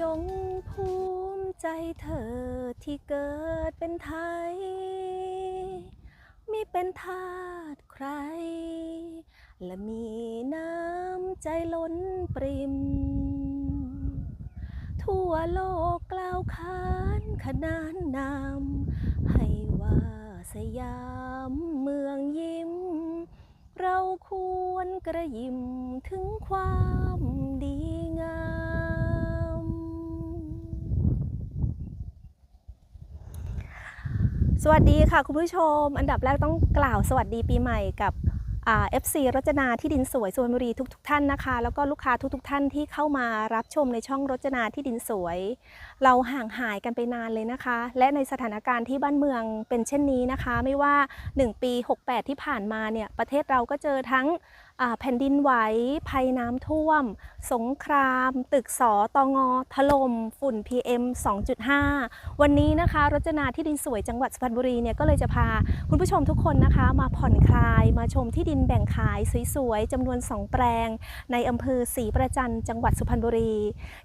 จงภูมิใจเธอที่เกิดเป็นไทย เป็นทาสใคร และมีน้ำใจล้นปริม ทั่วโลกกล่าวขานขนานนามให้ว่าสยามเมืองยิ้ม เราควรกระยิมถึงความดีงาม สวัสดีค่ะคุณผู้ชม อันดับแรกต้องกล่าวสวัสดีปีใหม่กับเอ่า FC รจนาที่ดินสวยสุพรรณบุรีทุกๆท่านนะคะ แล้วก็ลูกค้าทุกๆทท่านที่เข้ามารับชมในช่องรจนาที่ดินสวย เราห่างหายกันไปนานเลยนะคะ และในสถานการณ์ที่บ้านเมืองเป็นเช่นนี้นะคะ ไม่ว่า 1 ปี 68 ที่ผ่านมาเนี่ยประเทศเราก็เจอทั้งแผ่นดินไหว ภัยน้ำท่วม สงคราม ตึกสอตองอถล่ม ฝุ่น PM 2.5 วันนี้นะคะรจนาที่ดินสวยจังหวัดสุพรรณบุรีเนี่ยก็เลยจะพาคุณผู้ชมทุกคนนะคะมาผ่อนคลายมาชมที่ดินแบ่งขายสวยๆจำนวน 2 แปลง ในอำเภอศรีประจันจังหวัดสุพรรณบุรี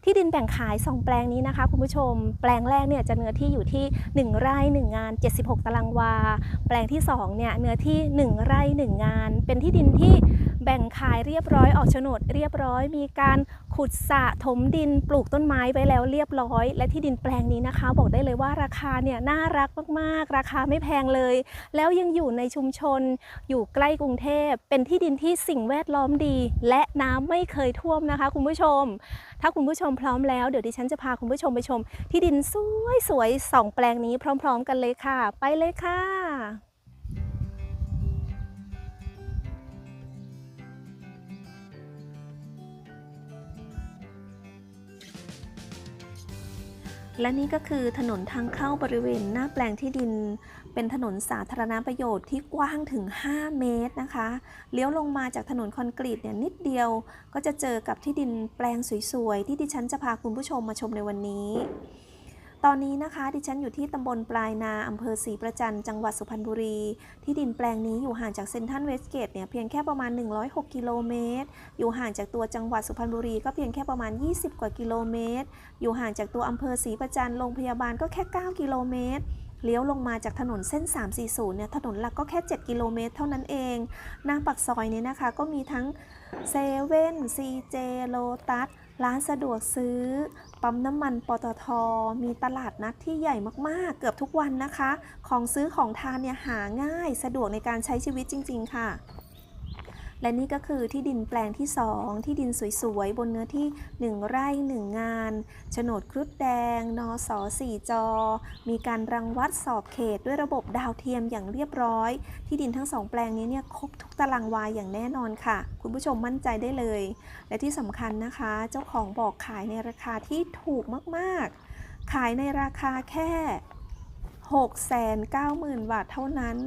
ที่ดินแบ่งขาย 2 แปลงนี้นะคะ คุณผู้ชม แปลงแรกเนี่ยจะเนื้อที่อยู่ที่ 1 ไร่ 1 งาน 76 ตารางวา แปลงที่2เนี่ยเนื้อที่ 1 ไร่ 1 งาน เป็นที่ดินที่แบ่งขายเรียบร้อยออกโฉนดเรียบร้อย มีการขุดสระถมดินปลูกต้นไม้ไว้แล้วเรียบร้อย และที่ดินแปลงนี้นะคะ บอกได้เลยว่าราคาเนี่ยน่ารักมากๆ ราคาไม่แพงเลย แล้วยังอยู่ในชุมชน อยู่ใกล้กรุงเทพ เป็นที่ดินที่สิ่งแวดล้อมดี และน้ำไม่เคยท่วมนะคะ คุณผู้ชม ถ้าคุณผู้ชมพร้อมแล้วเดี๋ยวดิฉันจะพาคุณผู้ชมไปชม ที่ดินสวยๆสองแปลงนี้พร้อม ๆ กันเลยค่ะ ไปเลยค่ะ และนี่ก็คือถนนทางเข้าบริเวณหน้าแปลงที่ดิน เป็นถนนสาธารณประโยชน์ที่กว้างถึง 5 เมตรนะคะ เลี้ยวลงมาจากถนนคอนกรีตเนี่ยนิดเดียว ก็จะเจอกับที่ดินแปลงสวยๆ ที่ดิฉันจะพาคุณผู้ชมมาชมในวันนี้ ตอนนี้นะคะ ดิฉันอยู่ที่ตำบลปลายนาอำเภอศรีประจันจังหวัดสุพรรณบุรี ที่ดินแปลงนี้อยู่ห่างจากเซ็นทรัลเวสเกตเนี่ยเพียงแค่ประมาณ 106 กิโลเมตร อยู่ห่างจากตัวจังหวัดสุพรรณบุรีก็เพียงแค่ประมาณ 20 กว่ากิโลเมตร อยู่ห่างจากตัวอำเภอศรีประจันโรงพยาบาลก็แค่ 9 กิโลเมตรเลี้ยวลงมาจากถนนเส้น 340 เนี่ย ถนนหลักก็แค่ 7 กิโลเมตรเท่านั้นเอง หน้าปักซอยเนี่ยนะคะ ก็มีทั้งเซเว่นซีเจโลตัส ร้านสะดวกซื้อ ปั๊มน้ำมันปตท มีตลาดนัดที่ใหญ่มากๆ เกือบทุกวันนะคะ ของซื้อของทานเนี่ยหาง่ายสะดวกในการใช้ชีวิตจริง ๆ ค่ะ และนี่ก็คือที่ดินแปลงที่ 2 ที่ดินสวยๆ บนเนื้อที่ 1 ไร่ 1 งานโฉนดครุฑแดงนอสอ4จอ มีการรังวัดสอบเขตด้วยระบบดาวเทียมอย่างเรียบร้อย ที่ดินทั้ง 2 แปลงนี้เนี่ยครบทุกตารางวาอย่างแน่นอนค่ะ คุณผู้ชมมั่นใจได้เลย และที่สำคัญนะคะ เจ้าของบอกขายในราคาที่ถูกมากๆ ขายในราคาแค่ 690,000 บาทเท่านั้น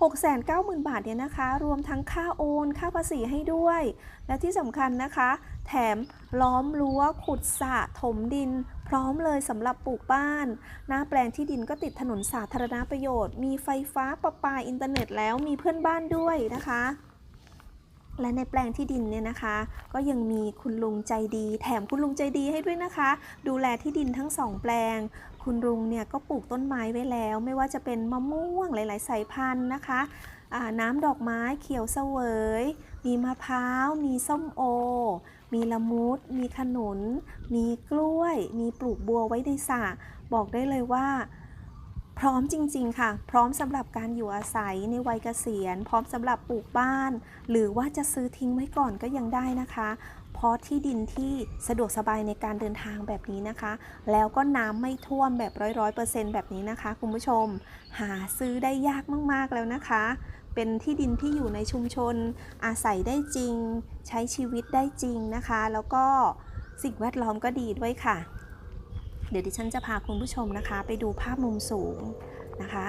690,000 บาทเนี่ยนะคะ รวมทั้งค่าโอน ค่าภาษีให้ด้วย และที่สำคัญนะคะ แถมล้อมรั้วขุดสระถมดิน พร้อมเลยสำหรับปลูกบ้าน หน้าแปลงที่ดินก็ติดถนนสาธารณประโยชน์ มีไฟฟ้าประปาอินเทอร์เน็ตแล้วมีเพื่อนบ้านด้วยนะคะและในแปลงที่ดินเนี่ยนะคะ ก็ยังมีคุณลุงใจดี แถมคุณลุงใจดีให้ด้วยนะคะ ดูแลที่ดินทั้งสองแปลง คุณลุงเนี่ยก็ปลูกต้นไม้ไว้แล้ว ไม่ว่าจะเป็นมะม่วงหลาย ๆ สายพันธุ์นะคะน้ำดอกไม้เขียวเสวย มีมะพร้าว มีส้มโอ มีละมุด มีขนุน มีกล้วย มีปลูกบัวไว้ในสระบอกได้เลยว่า พร้อมจริง ๆ ค่ะ พร้อมสำหรับการอยู่อาศัยในวัยเกษียณ พร้อมสำหรับปลูกบ้าน หรือว่าจะซื้อทิ้งไว้ก่อนก็ยังได้นะคะ เพราะที่ดินที่สะดวกสบายในการเดินทางแบบนี้นะคะ แล้วก็น้ำไม่ท่วมแบบร้อยร้อยเปอร์เซ็นต์แบบนี้นะคะคุณผู้ชม หาซื้อได้ยากมากๆแล้วนะคะ เป็นที่ดินที่อยู่ในชุมชน อาศัยได้จริง ใช้ชีวิตได้จริงนะคะ แล้วก็สิ่งแวดล้อมก็ดีด้วยค่ะ เดี๋ยวดิฉันจะพาคุณผู้ชมนะคะ ไปดูภาพมุมสูงนะคะ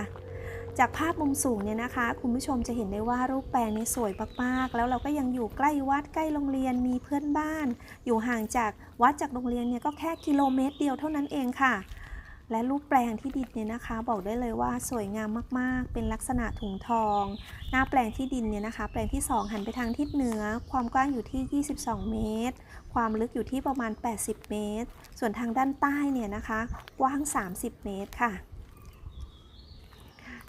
จากภาพมุมสูงเนี่ยนะคะ คุณผู้ชมจะเห็นได้ว่ารูปแปลงนี้สวยมากๆ แล้วเราก็ยังอยู่ใกล้วัดใกล้โรงเรียนมีเพื่อนบ้าน อยู่ห่างจากวัดจากโรงเรียนเนี่ยก็แค่กิโลเมตรเดียวเท่านั้นเองค่ะ และรูปแปลงที่ดินเนี่ยนะคะ บอกได้เลยว่าสวยงามมากๆ เป็นลักษณะถุงทอง หน้าแปลงที่ดินเนี่ยนะคะ แปลงที่ 2 หันไปทางทิศเหนือ ความกว้างอยู่ที่ 22 เมตร ความลึกอยู่ที่ประมาณ 80 เมตร ส่วนทางด้านใต้เนี่ยนะคะ กว้าง 30 เมตรค่ะ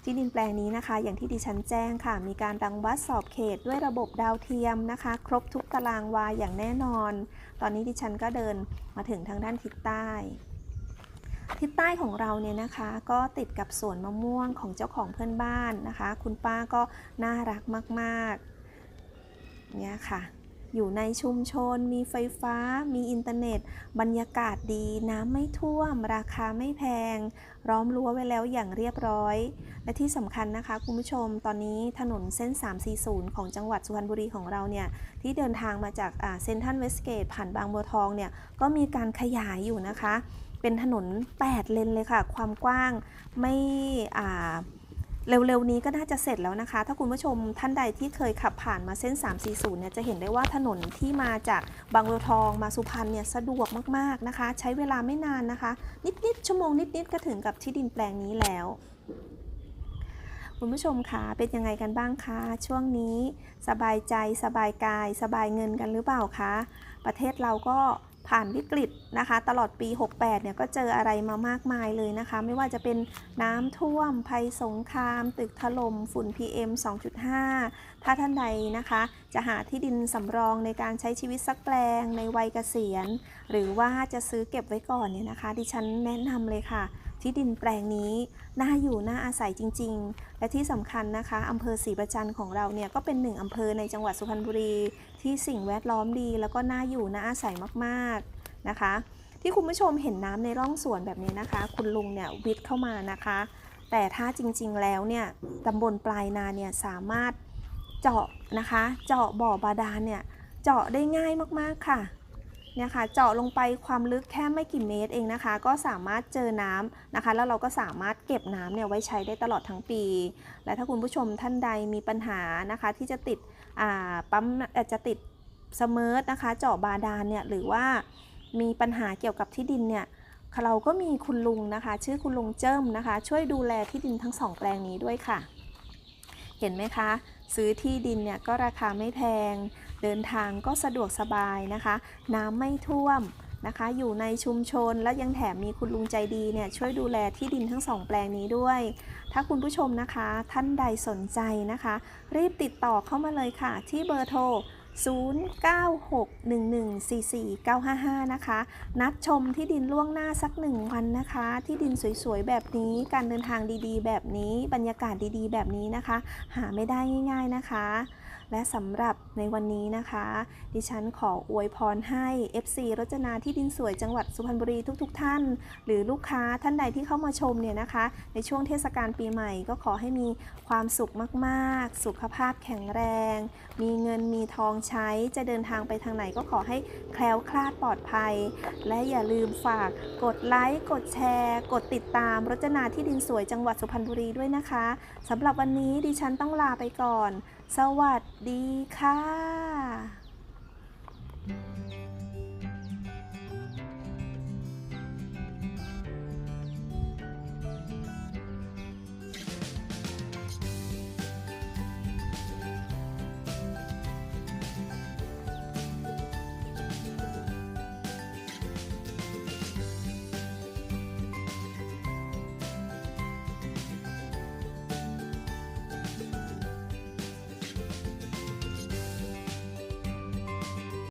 ที่ดินแปลงนี้นะคะ อย่างที่ดิฉันแจ้งค่ะ มีการรังวัดสอบเขตด้วยระบบดาวเทียมนะคะ ครบทุกตารางวาอย่างแน่นอน ตอนนี้ดิฉันก็เดินมาถึงทางด้านทิศใต้ ทิศใต้ของเราเนี่ยนะคะก็ติดกับสวนมะม่วงของเจ้าของเพื่อนบ้านนะคะ คุณป้าก็น่ารักมากๆเนี่ยค่ะ อยู่ในชุมชน มีไฟฟ้า มีอินเทอร์เน็ต บรรยากาศดี น้ำไม่ท่วม ราคาไม่แพงล้อมรั้วไว้แล้วอย่างเรียบร้อย และที่สำคัญนะคะคุณผู้ชมตอนนี้ถนนเส้น 340 ของจังหวัดสุพรรณบุรีของเราเนี่ย ที่เดินทางมาจากเซนทันเวสเกตผ่านบางบัวทองเนี่ย ก็มีการขยายอยู่นะคะ เป็นถนน 8 เลนเลยค่ะ ความกว้างไม่อ่าเร็วๆนี้ก็น่าจะเสร็จแล้วนะคะ ถ้าคุณผู้ชมท่านใดที่เคยขับผ่านมาเส้น 340 เนี่ยจะเห็นได้ว่าถนนที่มาจากบางบัวทองมาสุพรรณเนี่ยสะดวกมากๆนะคะ ใช้เวลาไม่นานนะคะ นิดๆชั่วโมงนิดๆก็ถึงกับที่ดินแปลงนี้แล้วคุณผู้ชมคะเป็นยังไงกันบ้างคะช่วงนี้ สบายใจสบายกาย สบายเงินกันหรือเปล่าคะประเทศเราก็ ผ่านวิกฤตนะคะ ตลอดปี 68 เนี่ยก็เจออะไรมามากมายเลยนะคะ ไม่ว่าจะเป็นน้ำท่วม ภัยสงคราม ตึกถล่ม ฝุ่น PM 2.5 ถ้าท่านใดนะคะ จะหาที่ดินสำรองในการใช้ชีวิตสักแปลงในวัยเกษียณ หรือว่าจะซื้อเก็บไว้ก่อนเนี่ยนะคะ ดิฉันแนะนำเลยค่ะ ที่ดินแปลงนี้น่าอยู่น่าอาศัยจริง ๆ และที่สำคัญนะคะอำเภอศรีประจันของเราเนี่ยก็เป็นหนึ่งอำเภอในจังหวัดสุพรรณบุรี ที่สิ่งแวดล้อมดี แล้วก็น่าอยู่น่าอาศัยมากๆนะคะ ที่คุณผู้ชมเห็นน้ำในร่องสวนแบบนี้นะคะ คุณลุงเนี่ยวิทย์เข้ามานะคะ แต่ถ้าจริงๆแล้วเนี่ยตำบลปลายนาเนี่ยสามารถเจาะนะคะ เจาะบ่อบาดาลเนี่ยเจาะได้ง่ายมากๆค่ะ เนี่ยค่ะเจาะลงไปความลึกแค่ไม่กี่เมตรเองนะคะ ก็สามารถเจอน้ำนะคะ แล้วเราก็สามารถเก็บน้ำเนี่ยไว้ใช้ได้ตลอดทั้งปี และถ้าคุณผู้ชมท่านใดมีปัญหานะคะ ที่จะติดอ่าปั๊มอ่อจะติดเสมอร์นะคะ เจาะบาดาลเนี่ยหรือว่ามีปัญหาเกี่ยวกับที่ดินเนี่ยเราก็มีคุณลุงนะคะ ชื่อคุณลุงเจิ้มนะคะ ช่วยดูแลที่ดินทั้งสองแปลงนี้ด้วยค่ะ เห็นไหมคะ ซื้อที่ดินเนี่ยก็ราคาไม่แพง เดินทางก็สะดวกสบายนะคะ น้ำไม่ท่วมนะคะ อยู่ในชุมชนและยังแถมมีคุณลุงใจดีเนี่ยช่วยดูแลที่ดินทั้งสองแปลงนี้ด้วย ถ้าคุณผู้ชมนะคะ ท่านใดสนใจนะคะ รีบติดต่อเข้ามาเลยค่ะ ที่เบอร์โทร 0961144955 นะคะ นัดชมที่ดินล่วงหน้าสักหนึ่งวันนะคะ ที่ดินสวยๆ แบบนี้ การเดินทางดีๆ แบบนี้ บรรยากาศดีๆ แบบนี้นะคะ หาไม่ได้ง่าย ๆ นะคะ และสำหรับในวันนี้นะคะ ดิฉันขออวยพรให้ FC รจนาที่ดินสวยจังหวัดสุพรรณบุรีทุกๆทท่าน หรือลูกค้าท่านใดที่เข้ามาชมเนี่ยนะคะ ในช่วงเทศกาลปีใหม่ก็ขอให้มีความสุขมากๆ สุขภาพแข็งแรง มีเงินมีทองใช้ จะเดินทางไปทางไหนก็ขอให้แคล้วคลาดปลอดภัย และอย่าลืมฝากกดไลค์ กดแชร์ กดติดตามรจนาที่ดินสวยจังหวัดสุพรรณบุรีด้วยนะคะสำหรับวันนี้ดิฉันต้องลาไปก่อน สวัสดีดีค่ะ